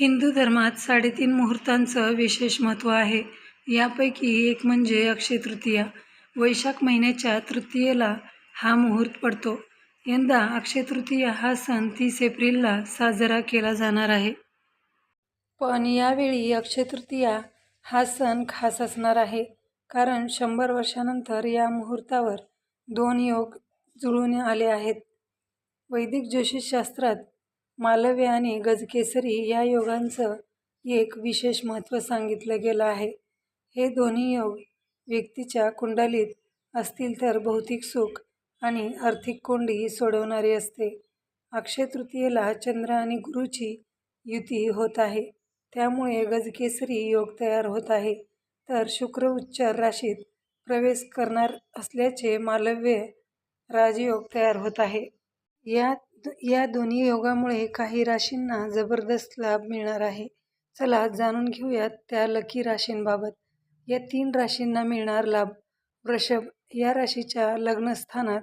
हिंदू धर्मात साडेतीन मुहूर्तांचं विशेष महत्त्व आहे. यापैकी एक म्हणजे अक्षय तृतीया. वैशाख महिन्याच्या तृतीयेला हा मुहूर्त पडतो. यंदा अक्षय तृतीया हा सण तीस एप्रिलला साजरा केला जाणार आहे. पण यावेळी अक्षय तृतीया हा सण खास असणार आहे. कारण शंभर वर्षानंतर या मुहूर्तावर दोन योग जुळून आले आहेत. वैदिक ज्योतिषशास्त्रात मालव्य आणि गजकेसरी या योगांचं एक विशेष महत्त्व सांगितलं गेलं आहे. हे दोन्ही योग व्यक्तीच्या कुंडलीत असतील तर भौतिक सुख आणि आर्थिक कोंडी सोडवणारे असते. अक्षय तृतीयेला चंद्र आणि गुरुची युती होत आहे. त्यामुळे गजकेसरी योग तयार होत आहे. तर शुक्र उच्च राशीत प्रवेश करणार असल्याचे मालव्य राजयोग तयार होत आहे. यात या दोन्ही योगामुळे काही राशींना जबरदस्त लाभ मिळणार आहे. चला जाणून घेऊयात त्या लकी राशींबाबत. या तीन राशींना मिळणार लाभ. वृषभ या राशीच्या लग्नस्थानात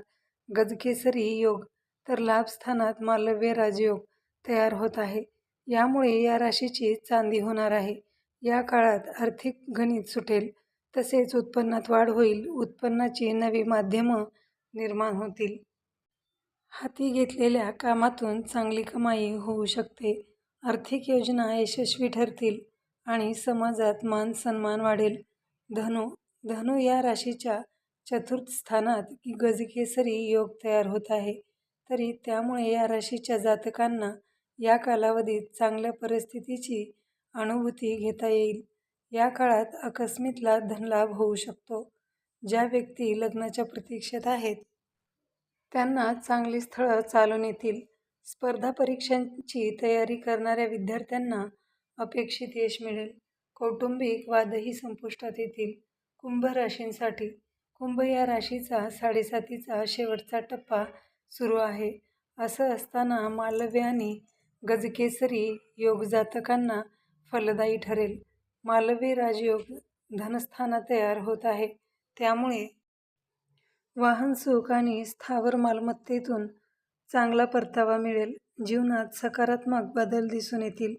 गजकेसरी योग तर लाभस्थानात मालव्य राजयोग तयार होत आहे. यामुळे या राशीची चांदी होणार आहे. या काळात आर्थिक गणित सुटेल. तसेच उत्पन्नात वाढ होईल. उत्पन्नाची नवी माध्यमं निर्माण होतील. हाती घेतलेल्या कामातून चांगली कमाई होऊ शकते. आर्थिक योजना यशस्वी ठरतील आणि समाजात मान-सन्मान वाढेल. धनु धनु या राशीच्या चतुर्थ स्थानात गजकेसरी योग तयार होत आहे. तरी त्यामुळे या राशीच्या जातकांना या कालावधीत चांगल्या परिस्थितीची अनुभूती घेता येईल. या काळात आकस्मिक धनलाभ होऊ शकतो. ज्या व्यक्ती लग्नाच्या प्रतीक्षेत आहेत त्यांना चांगली स्थळं चालून येतील. स्पर्धा परीक्षांची तयारी करणाऱ्या विद्यार्थ्यांना अपेक्षित यश मिळेल. कौटुंबिक वादही संपुष्टात येतील. कुंभ राशींसाठी कुंभ या राशीचा साडेसातीचा शेवटचा टप्पा सुरू आहे. असं असताना मालव्य आणि गजकेसरी योग जातकांना फलदायी ठरेल. मालवी राजयोग धनस्थाना तयार होत आहे. त्यामुळे वाहन सुख आणि स्थावर मालमत्तेतून चांगला परतावा मिळेल. जीवनात सकारात्मक बदल दिसून येतील.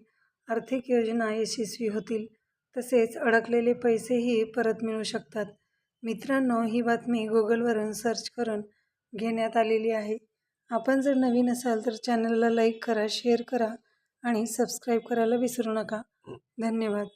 आर्थिक योजना यशस्वी होतील. तसेच अडकलेले पैसेही परत मिळू शकतात. मित्रांनो ही बातमी गुगलवरून सर्च करून घेण्यात आलेली आहे. आपण जर नवीन असाल तर चॅनलला लाईक करा, शेअर करा आणि सबस्क्राईब करायला विसरू नका. धन्यवाद.